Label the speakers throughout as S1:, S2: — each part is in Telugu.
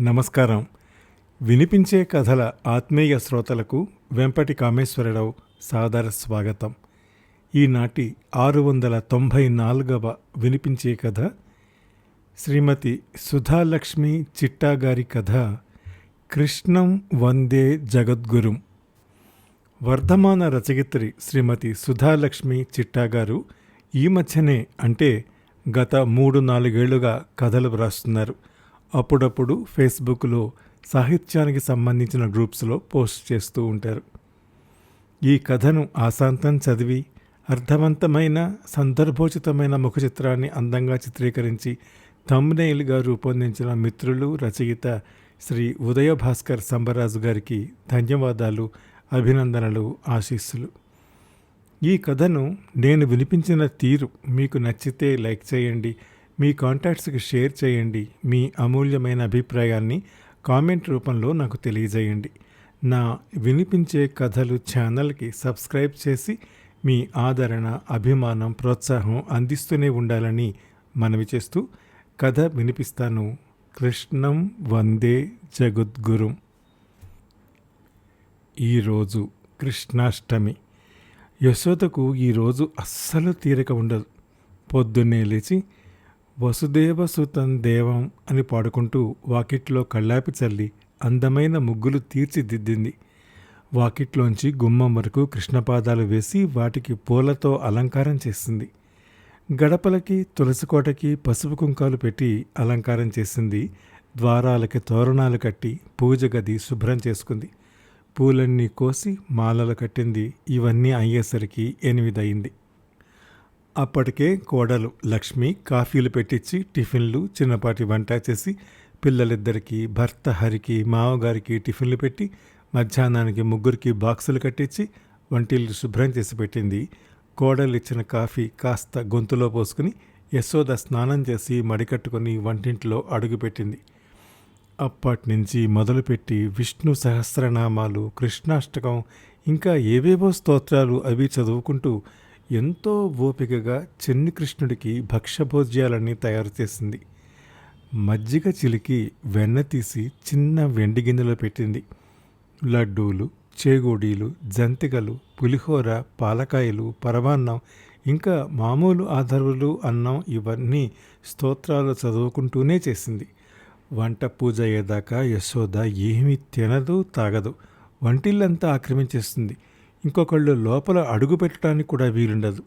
S1: నమస్కారం. వినిపించే కథల ఆత్మీయ శ్రోతలకు వెంపటి కామేశ్వరరావు సాదర స్వాగతం. ఈనాటి ఆరు వందల తొంభై నాలుగవ వినిపించే కథ శ్రీమతి సుధాలక్ష్మి చిట్టా గారి కథ కృష్ణం వందే జగద్గురుం. వర్ధమాన రచయిత్రి శ్రీమతి సుధాలక్ష్మి చిట్టా గారు ఈ మధ్యనే అంటే గత మూడు నాలుగేళ్ళుగా కథలు వ్రాస్తున్నారు. అప్పుడప్పుడు ఫేస్బుక్లో సాహిత్యానికి సంబంధించిన గ్రూప్స్లో పోస్ట్ చేస్తూ ఉంటారు. ఈ కథను ఆశాంతం చదివి అర్థవంతమైన సందర్భోచితమైన ముఖ చిత్రాన్ని అందంగా చిత్రీకరించి థంబ్నెయిల్గా రూపొందించిన మిత్రులు రచయిత శ్రీ ఉదయ భాస్కర్ సంబరాజు గారికి ధన్యవాదాలు అభినందనలు ఆశీస్సులు. ఈ కథను నేను వినిపించిన తీరు మీకు నచ్చితే లైక్ చేయండి మీ కాంటాక్ట్స్కి షేర్ చేయండి. మీ అమూల్యమైన అభిప్రాయాన్ని కామెంట్ రూపంలో నాకు తెలియజేయండి. నా వినిపించే కథలు ఛానల్కి సబ్స్క్రైబ్ చేసి మీ ఆదరణ అభిమానం ప్రోత్సాహం అందిస్తూనే ఉండాలని మనవి చేస్తూ కథ వినిపిస్తాను. కృష్ణం వందే జగద్గురుం. ఈరోజు కృష్ణాష్టమి. యశోదకు ఈరోజు అస్సలు తీరిక ఉండదు. పొద్దున్నే లేచి వసుదేవ సుతం దేవం అని పాడుకుంటూ వాకిట్లో కళ్ళాపి చల్లి అందమైన ముగ్గులు తీర్చిదిద్దింది. వాకిట్లోంచి గుమ్మం వరకు కృష్ణపాదాలు వేసి వాటికి పూలతో అలంకారం చేసింది. గడపలకి తులసికోటకి పసుపు కుంకాలు పెట్టి అలంకారం చేసింది. ద్వారాలకి తోరణాలు కట్టి పూజ గది శుభ్రం చేసుకుంది. పూలన్నీ కోసి మాలలు కట్టింది. ఇవన్నీ అయ్యేసరికి ఎనిమిదయింది. అప్పటికే కోడలు లక్ష్మి కాఫీలు పెట్టించి టిఫిన్లు చిన్నపాటి వంట చేసి పిల్లలిద్దరికీ భర్త హరికి మావగారికి టిఫిన్లు పెట్టి మధ్యాహ్నానికి ముగ్గురికి బాక్సులు కట్టించి వంటిల్లు శుభ్రం చేసి పెట్టింది. కోడలు ఇచ్చిన కాఫీ కాస్త గొంతులో పోసుకుని యశోద స్నానం చేసి మడికట్టుకుని వంటింట్లో అడుగుపెట్టింది అప్పటి నుంచి మొదలుపెట్టి విష్ణు సహస్రనామాలు కృష్ణాష్టకం ఇంకా ఏవేవో స్తోత్రాలు అవి చదువుకుంటూ ఎంతో ఓపికగా చెన్ని కృష్ణుడికి భక్ష్యభోజ్యాలన్నీ తయారు చేసింది. మజ్జిగ చిలికి వెన్న తీసి చిన్న వెండి గిన్నెలో పెట్టింది. లడ్డూలు చేగోడీలు జంతికలు పులిహోర పాలకాయలు పరమాన్నం ఇంకా మామూలు ఆధారులు అన్నం ఇవన్నీ స్తోత్రాలు చదువుకుంటూనే చేసింది. వంట పూజ అయ్యేదాకా యశోద ఏమీ తినదు తాగదు. వంటిల్లంతా ఆక్రమించేస్తుంది. ఇంకొకళ్ళు లోపల అడుగు పెట్టడానికి కూడా వీలుండదు.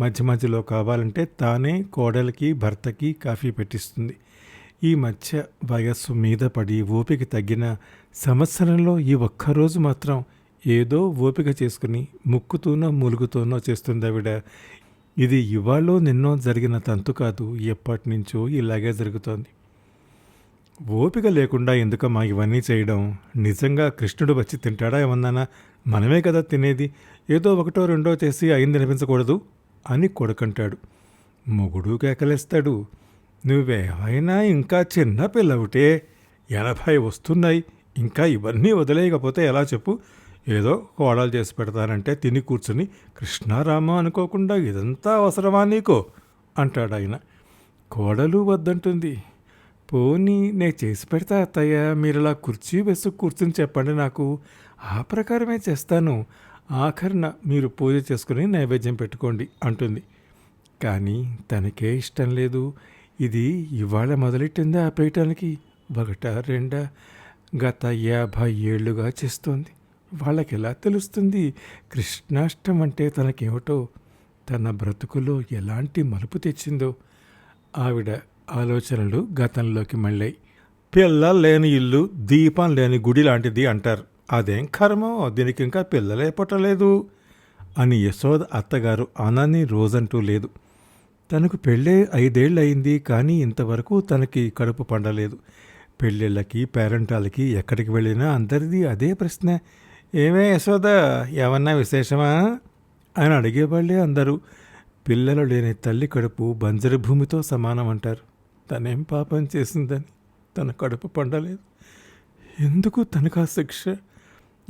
S1: మధ్య మధ్యలో కావాలంటే తానే కోడలికి భర్తకి కాఫీ పెట్టిస్తుంది. ఈ మధ్య వయస్సు మీద పడి ఓపిక తగ్గిన సంవత్సరంలో ఈ ఒక్కరోజు మాత్రం ఏదో ఓపిక చేసుకుని ముక్కుతూనో ములుగుతోనో చేస్తుంది ఆవిడ ఇది ఇవాళో నిన్నో జరిగిన తంతు కాదు ఎప్పటి నుంచో ఇలాగే జరుగుతోంది. ఓపిక లేకుండా ఎందుకమ్మా ఇవన్నీ చేయడం? నిజంగా కృష్ణుడు వచ్చి తింటాడా ఏమన్నానా? మనమే కదా తినేది. ఏదో ఒకటో రెండో చేసి అయింది అనిపించకూడదు అని కొడుకంటాడు. మొగుడు కేకలేస్తాడు. నువ్వేమైనా ఇంకా చిన్న పిల్లవుటే. ఎనభై వస్తున్నాయి. ఇంకా ఇవన్నీ వదిలేయకపోతే ఎలా చెప్పు? ఏదో కోడలు చేసి పెడతానంటే తిని కూర్చుని కృష్ణారామ అనుకోకుండా ఇదంతా అవసరమా నీకో? అంటాడు ఆయన. కోడలు వద్దంటుంది. పోనీ నే చేసి పెడతా అత్తయ్య మీరు ఇలా కుర్చీ వేసుకు కూర్చుని చెప్పండి నాకు. ఆ ప్రకారమే చేస్తాను. ఆఖరిన మీరు పూజ చేసుకుని నైవేద్యం పెట్టుకోండి అంటుంది. కానీ తనకే ఇష్టం లేదు. ఇది ఇవాళ మొదలెట్టిందా ఆపేయటానికి ఒకట రెండా? గత యాభై ఏళ్ళుగా చేస్తోంది. వాళ్ళకి ఎలా తెలుస్తుంది? కృష్ణాష్టం అంటే తనకేమిటో? తన బ్రతుకులో ఎలాంటి మలుపు తెచ్చిందో? ఆవిడ ఆలోచనలు గతంలోకి మళ్ళాయి. పిల్లలు లేని ఇల్లు దీపం లేని గుడి లాంటిది అంటారు. అదేం కర్మో? దీనికి ఇంకా పిల్లలే పుట్టలేదు. అని యశోద అత్తగారు అనని రోజంటూ లేదు. తనకు పెళ్ళే ఐదేళ్ళు అయింది కానీ ఇంతవరకు తనకి కడుపు పండలేదు. పెళ్ళిళ్ళకి పేరెంటాలకి ఎక్కడికి వెళ్ళినా అందరిది అదే ప్రశ్న. ఏమే యశోద? ఏమన్నా విశేషమా? అని అడిగేవాళ్ళే అందరూ. పిల్లలు లేని తల్లి కడుపు బంజరు భూమితో సమానం అంటారు తనేం పాపం చేసిందని తన కడుపు పండలేదు. ఎందుకు తనకా శిక్ష?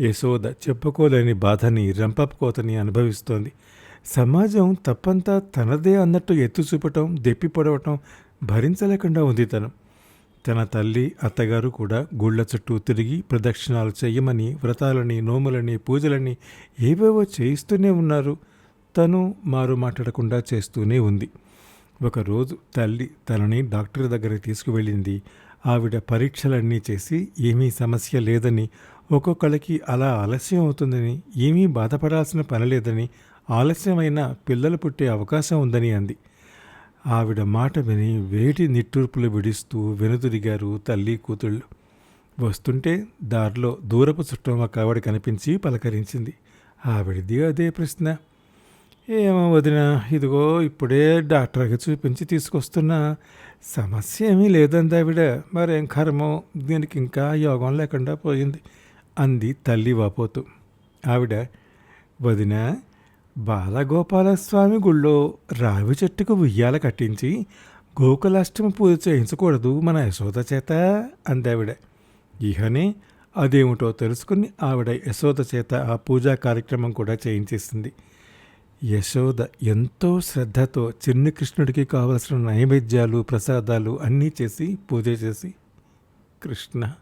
S1: యశోద చెప్పుకోలేని బాధని రంపపుకోతని అనుభవిస్తోంది. సమాజం తప్పంతా తనదే అన్నట్టు ఎత్తు చూపటం దెప్పి పొడవటం భరించలేకుండా ఉంది తను. తన తల్లి అత్తగారు కూడా గుళ్ళ చుట్టూ తిరిగి ప్రదక్షిణాలు చేయమని వ్రతాలని నోములని పూజలని ఏవేవో చేయిస్తూనే ఉన్నారు. తను మారు మాట్లాడకుండా చేస్తూనే ఉంది. ఒకరోజు తల్లి తనని డాక్టర్ దగ్గరికి తీసుకువెళ్ళింది. ఆవిడ పరీక్షలన్నీ చేసి ఏమీ సమస్య లేదని ఒక్కొక్కళ్ళకి అలా ఆలస్యం అవుతుందని ఏమీ బాధపడాల్సిన పని లేదని ఆలస్యమైన పిల్లలు పుట్టే అవకాశం ఉందని అంది. ఆవిడ మాట విని వేటి నిట్టూర్పులు విడిస్తూ వెనుదిరిగారు తల్లి కూతుళ్ళు. వస్తుంటే దారిలో దూరపు చుట్టం ఒక ఆవిడ కనిపించి పలకరించింది. ఆవిడది అదే ప్రశ్న. ఏమో వదిన ఇదిగో ఇప్పుడే డాక్టర్కి చూపించి తీసుకొస్తున్నా. సమస్య ఏమీ లేదంది ఆవిడ. మరేం కర్మం? దీనికి ఇంకా యోగం లేకుండా పోయింది. అంది తల్లి వాపోతూ. ఆవిడ వదిన బాలగోపాలస్వామి గుళ్ళో రావి చెట్టుకు ఉయ్యాల కట్టించి గోకులాష్టమి పూజ చేయించకూడదు మన యశోద చేత అందావిడ ఇహనే అదేమిటో తెలుసుకుని ఆవిడ యశోద చేత ఆ పూజా కార్యక్రమం కూడా చేయించేసింది. యశోద ఎంతో శ్రద్ధతో చిన్న కృష్ణుడికి కావలసిన నైవేద్యాలు ప్రసాదాలు అన్నీ చేసి పూజ చేసి కృష్ణ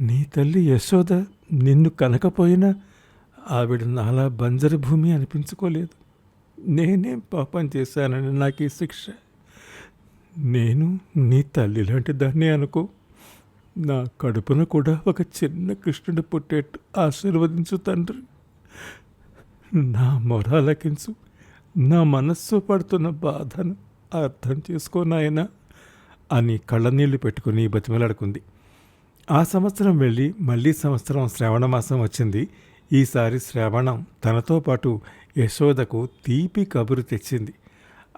S1: నీ తల్లి యశోద నిన్ను కనకపోయినా ఆవిడ నాలా బంజరు భూమి అనిపించుకోలేదు. నేనేం పాపం చేశానని నాకు ఈ శిక్ష. నేను నీ తల్లి లాంటి దాన్ని అనుకో. నా కడుపున కూడా ఒక చిన్న కృష్ణుడు పుట్టేట్టు ఆశీర్వదించు తండ్రి. నా మొరాలకించు. నా మనస్సు పడుతున్న బాధను అర్థం చేసుకో నాయనా అని కళ్ళనీళ్ళు పెట్టుకుని బతిమలాడుకుంది. ఆ సంవత్సరం వెళ్ళి మళ్ళీ సంవత్సరం శ్రావణ మాసం వచ్చింది. ఈసారి శ్రావణం తనతో పాటు యశోదకు తీపి కబురు తెచ్చింది.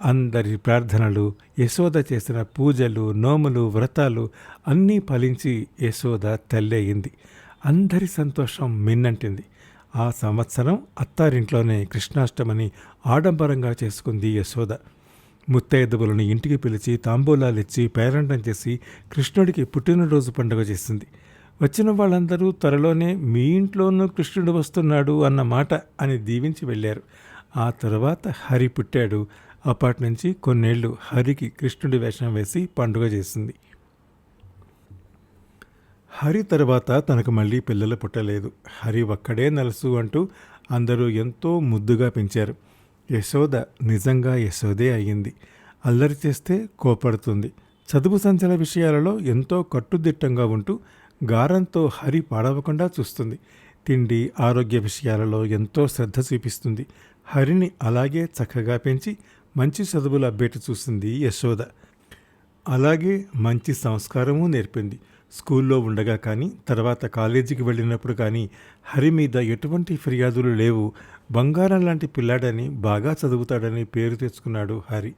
S1: అందరి ప్రార్థనలు యశోద చేసిన పూజలు నోములు వ్రతాలు అన్నీ ఫలించి యశోద తల్లయింది అందరి సంతోషం మిన్నంటింది. ఆ సంవత్సరం అత్తారింట్లోనే కృష్ణాష్టమని ఆడంబరంగా చేసుకుంది యశోద. ముత్తైదువులను ఇంటికి పిలిచి తాంబూలాలిచ్చి పేరంటం చేసి కృష్ణుడికి పుట్టినరోజు పండుగ చేసింది. వచ్చిన వాళ్ళందరూ త్వరలోనే మీ ఇంట్లోనూ కృష్ణుడు వస్తున్నాడు అన్న మాట అని దీవించి వెళ్ళారు. ఆ తర్వాత హరి పుట్టాడు. అప్పటి నుంచి కొన్నేళ్ళు హరికి కృష్ణుడి వేషం వేసి పండుగ చేసింది. హరి తర్వాత తనకు మళ్ళీ పిల్లలు పుట్టలేదు. హరి ఒక్కడే నలుసు అంటూ అందరూ ఎంతో ముద్దుగా పెంచారు. యశోద నిజంగా యశోదే అయ్యింది. అల్లరి చేస్తే కోపడుతుంది. చదువు సంచల విషయాలలో ఎంతో కట్టుదిట్టంగా ఉంటూ గారంతో హరి పాడవకుండా చూస్తుంది. తిండి ఆరోగ్య విషయాలలో ఎంతో శ్రద్ధ చూపిస్తుంది. హరిని అలాగే చక్కగా పెంచి మంచి చదువులు అబ్బేట చూసింది యశోద. అలాగే మంచి సంస్కారము నేర్పింది. స్కూల్లో ఉండగా కానీ తర్వాత కాలేజీకి వెళ్ళినప్పుడు కానీ హరి మీద ఎటువంటి ఫిర్యాదులు లేవు. బంగారం లాంటి పిల్లాడని బాగా చదువుతాడని పేరు తెచ్చుకున్నాడు హరి.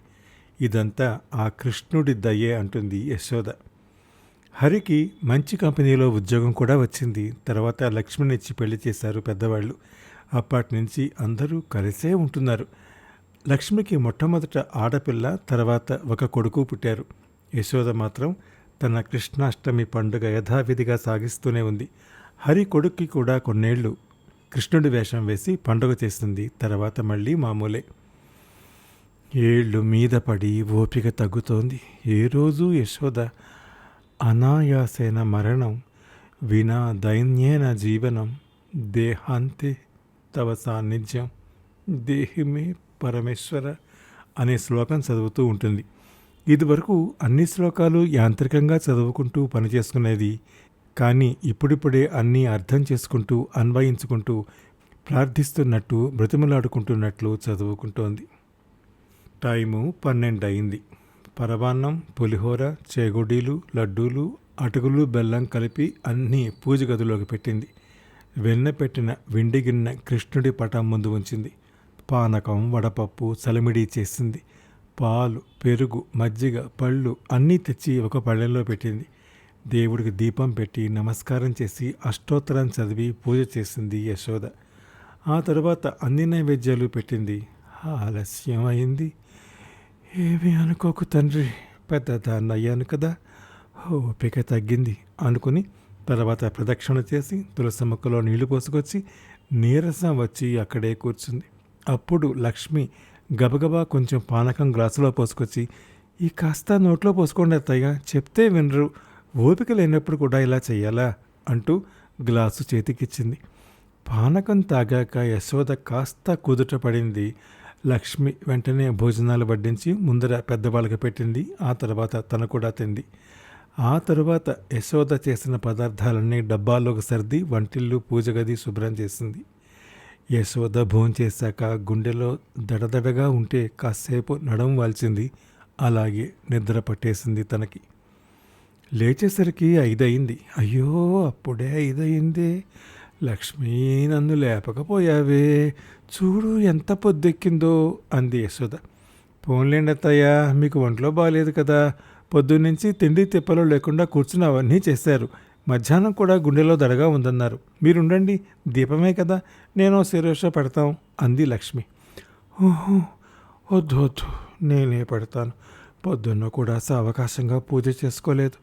S1: ఇదంతా ఆ కృష్ణుడి దయ్యే అంటుంది యశోద. హరికి మంచి కంపెనీలో ఉద్యోగం కూడా వచ్చింది. తర్వాత లక్ష్మినిచ్చి పెళ్ళి చేశారు పెద్దవాళ్ళు. అప్పటి నుంచి అందరూ కలిసే ఉంటున్నారు. లక్ష్మికి మొట్టమొదట ఆడపిల్ల తర్వాత ఒక కొడుకు పుట్టారు. యశోద మాత్రం తన కృష్ణాష్టమి పండుగ యథావిధిగా సాగిస్తూనే ఉంది. హరి కొడుక్కి కూడా కొన్నేళ్ళు. కృష్ణుడి వేషం వేసి పండుగ చేస్తుంది. తర్వాత మళ్ళీ మామూలే. ఏళ్ళు మీద పడి ఓపిక తగ్గుతోంది. ఏ రోజు యశోద అనాయాసేన మరణం వినా దైన్యేన జీవనం దేహాంతే తవ సాన్నిధ్యం దేహిమే పరమేశ్వర అనే శ్లోకం చదువుతూ ఉంటుంది. ఇదివరకు అన్ని శ్లోకాలు యాంత్రికంగా చదువుకుంటూ పనిచేసుకునేది. కానీ ఇప్పుడిప్పుడే అన్నీ అర్థం చేసుకుంటూ అన్వయించుకుంటూ ప్రార్థిస్తున్నట్టు బ్రతిమలాడుకుంటున్నట్లు చదువుకుంటోంది. టైము పన్నెండు అయింది పరమాన్నం పులిహోర చేగొడీలు లడ్డూలు అటుకులు బెల్లం కలిపి అన్నీ పూజ గదిలోకి పెట్టింది. వెన్న పెట్టిన వెండిగిన్నె కృష్ణుడి పటం ముందు ఉంచింది. పానకం వడపప్పు చలిమిడి చేసింది. పాలు పెరుగు మజ్జిగ పళ్ళు అన్నీ తెచ్చి ఒక పళ్ళెంలో పెట్టింది. దేవుడికి దీపం పెట్టి నమస్కారం చేసి అష్టోత్తరం చదివి పూజ చేసింది యశోద. ఆ తరువాత అన్ని నైవేద్యాలు పెట్టింది. ఆలస్యం అయింది ఏమి అనుకోకు తండ్రి పెద్దదాన్ని అయ్యాను కదా. ఓపిక తగ్గింది అనుకుని తర్వాత ప్రదక్షిణ చేసి తులసి మొక్కలో నీళ్ళు పోసుకొచ్చి నీరసం వచ్చి అక్కడే కూర్చుంది. అప్పుడు లక్ష్మి గబగబా కొంచెం పానకం గ్లాసులో పోసుకొచ్చి ఈ కాస్త నోట్లో పోసుకోండి అత్తయ్య చెప్తే వినరు. ఓపిక లేనప్పుడు కూడా ఇలా చెయ్యాలా? అంటూ గ్లాసు చేతికిచ్చింది. పానకం తాగాక యశోద కాస్త కుదుట పడింది. లక్ష్మి వెంటనే భోజనాలు వడ్డించి ముందర పెద్దవాళ్ళకి పెట్టింది. ఆ తర్వాత తను కూడా తింది. ఆ తరువాత యశోద చేసిన పదార్థాలన్నీ డబ్బాల్లోకి సర్ది వంటిల్లు పూజ గది శుభ్రం చేసింది. యశోద భోంచేశాక గుండెలో దడదడగా ఉంటే కాసేపు నడం వాల్చింది. అలాగే నిద్ర పట్టేసింది తనకి. లేచేసరికి ఐదయింది. అయ్యో అప్పుడే ఐదయిందే. లక్ష్మీ నన్ను లేపకపోయావే. చూడు ఎంత పొద్దెక్కిందో అంది యశోద. పోన్లేండి అత్తయ్య మీకు ఒంట్లో బాగాలేదు కదా. పొద్దున్నుంచి తిండి తిప్పలు లేకుండా కూర్చుని అవన్నీ చేశారు. మధ్యాహ్నం కూడా గుండెలో దడగా ఉందన్నారు. మీరుండండి దీపమే కదా నేను శిరోష పెడతాం అంది లక్ష్మి. ఓహో వద్దు వద్దు నేనే పెడతాను. పొద్దున్న కూడా సవకాశంగా పూజ చేసుకోలేదు.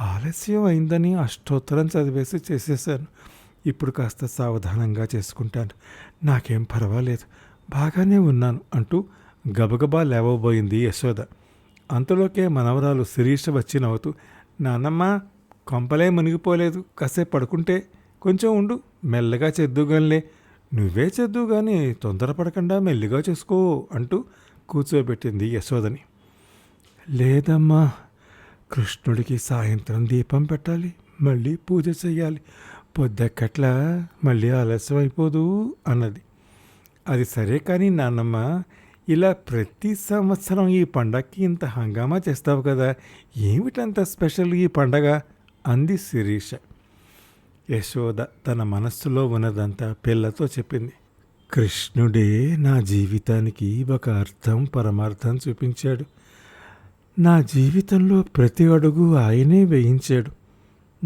S1: ఆలస్యం అయిందని అష్టోత్తరం చదివేసి చేసేసాను ఇప్పుడు కాస్త సావధానంగా చేసుకుంటాను. నాకేం పర్వాలేదు బాగానే ఉన్నాను అంటూ గబగబా లేవబోయింది యశోద. అంతలోకే మనవరాలు శిరీష వచ్చి నవ్వుతూ నానమ్మ కొంపలే మునిగిపోలేదు. కాసేపు పడుకుంటే కొంచెం ఉండు. మెల్లగా చెద్దుగానిలే నువ్వే చెద్దు కానీ తొందరపడకుండా మెల్లిగా చేసుకో అంటూ కూర్చోబెట్టింది యశోదని. లేదమ్మా కృష్ణుడికి సాయంత్రం దీపం పెట్టాలి. మళ్ళీ పూజ చేయాలి పొద్దెక్కట్లా మళ్ళీ ఆలస్యం అయిపోదు అన్నది. అది సరే కానీ నాన్నమ్మ ఇలా ప్రతి సంవత్సరం ఈ పండగకి ఇంత హంగామా చేస్తావు కదా? ఏమిటంత స్పెషల్ ఈ పండగ? అంది శిరీష. యశోద తన మనస్సులో ఉన్నదంతా పిల్లతో చెప్పింది. కృష్ణుడే నా జీవితానికి ఒక అర్థం పరమార్థం చూపించాడు. నా జీవితంలో ప్రతి అడుగు ఆయనే వేయించాడు.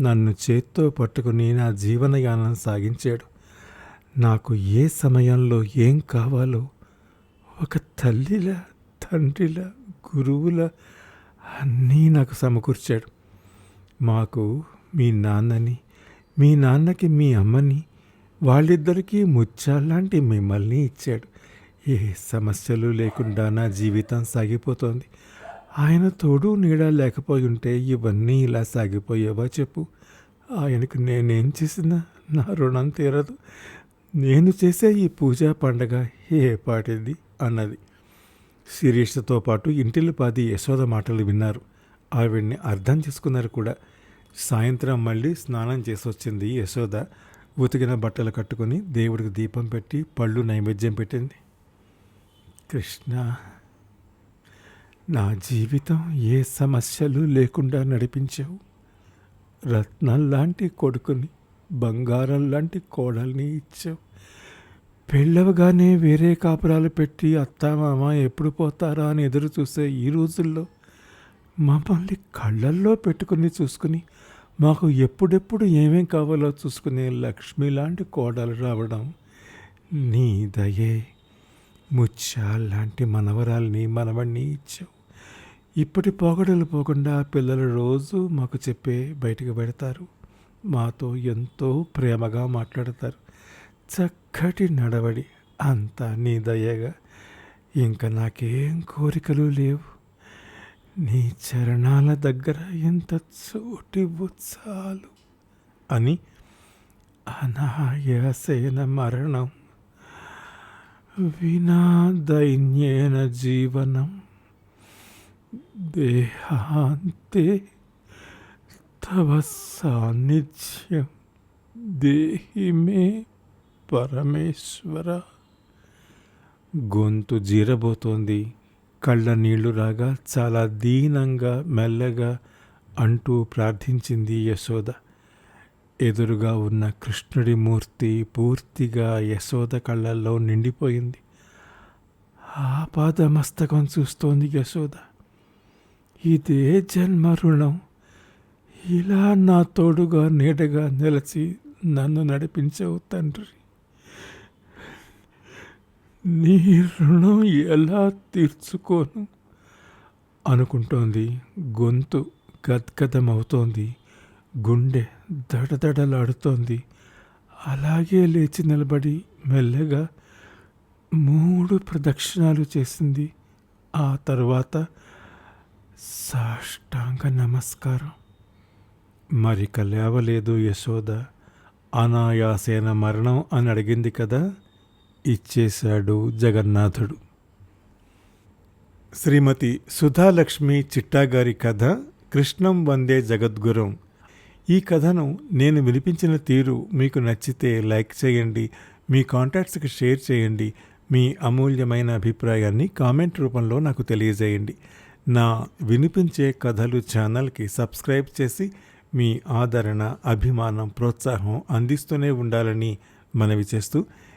S1: నన్ను చేత్తో పట్టుకుని నా జీవనయానం సాగించాడు. నాకు ఏ సమయంలో ఏం కావాలో ఒక తల్లిలా తండ్రిలా గురువుల అన్నీ నాకు సమకూర్చాడు. మాకు మీ నాన్నని మీ నాన్నకి మీ అమ్మని వాళ్ళిద్దరికీ ముచ్చాలాంటి మిమ్మల్ని ఇచ్చాడు. ఏ సమస్యలు లేకుండా నా జీవితం సాగిపోతోంది. ఆయన తోడు నీడ లేకపోయి ఉంటే ఇవన్నీ ఇలా సాగిపోయేవా చెప్పు. ఆయనకు నేనేం చేసినా నా రుణం తీరదు. నేను చేసే ఈ పూజా పండగ ఏ పాటిది అన్నది. శిరీషతో పాటు ఇంటిల్లిపాది యశోద మాటలు విన్నారు. ఆవిడ్ని అర్థం చేసుకున్నారు కూడా. సాయంత్రం మళ్ళీ స్నానం చేసి వచ్చింది యశోద. ఉతికిన బట్టలు కట్టుకొని దేవుడికి దీపం పెట్టి పళ్ళు నైవేద్యం పెట్టింది. కృష్ణ నా జీవితం ఏ సమస్యలు లేకుండా నడిపించావు. రత్నం లాంటి కొడుకుని బంగారం లాంటి కోడల్ని ఇచ్చావు. పెళ్ళవగానే వేరే కాపురాలు పెట్టి అత్తామామ ఎప్పుడు పోతారా అని ఎదురు చూసే ఈ రోజుల్లో మమ్మల్ని కళ్ళల్లో పెట్టుకుని చూసుకుని మాకు ఎప్పుడెప్పుడు ఏమేం కావాలో చూసుకునే లక్ష్మి లాంటి కోడలు రావడం నీ దయే. ముత్యాల లాంటి మనవరాల్ని మనవణ్ణి ఇచ్చావు. ఇప్పటి పోగడలు పోకుండా పిల్లలు రోజు మాకు చెప్పే బయటకు పెడతారు మాతో ఎంతో ప్రేమగా మాట్లాడతారు. చక్కటి నడవడి అంతా నీ దయగా. ఇంకా నాకేం కోరికలు లేవు. నీ చరణాల దగ్గర ఎంత చోటివ్వు చాలు. అని అనాయాసేన మరణం వినా దైన్యేన జీవనం దేహాంతే తవ సాన్నిధ్యం దేహి మే పరమేశ్వర. గొంతు జీరబోతోంది. కళ్ళ నీళ్ళు రాగా చాలా దీనంగా మెల్లగా అంటూ ప్రార్థించింది యశోద. ఎదురుగా ఉన్న కృష్ణుడి మూర్తి పూర్తిగా యశోద కళ్ళల్లో నిండిపోయింది. ఆపాదమస్తకం చూస్తోంది యశోద. ఇదే జన్మ రుణం. ఇలా నా తోడుగా నీడగా నిలిచి నన్ను నడిపించవు తండ్రి. నీ రుణం ఎలా తీర్చుకోను? అనుకుంటోంది. గొంతు గద్గదమవుతోంది. గుండె దడదడలాడుతోంది. అలాగే లేచి నిలబడి మెల్లగా మూడు ప్రదక్షిణాలు చేసింది. ఆ తర్వాత సాష్టాంగ నమస్కారం. మరిక లేవలేదు యశోద. అనాయాసేన మరణం అని అడిగింది కదా? ఇచ్చేశాడు జగన్నాథుడు. శ్రీమతి సుధాలక్ష్మి చిట్టాగారి కథ కృష్ణం వందే జగద్గురం. ఈ కథను నేను వినిపించిన తీరు మీకు నచ్చితే లైక్ చేయండి మీ కాంటాక్ట్స్కి షేర్ చేయండి మీ అమూల్యమైన అభిప్రాయాన్ని కామెంట్ రూపంలో నాకు తెలియజేయండి. నా వినిపించే కథలు ఛానల్కి సబ్స్క్రైబ్ చేసి మీ ఆదరణ అభిమానం ప్రోత్సాహం అందిస్తూనే ఉండాలని మనవి చేస్తూ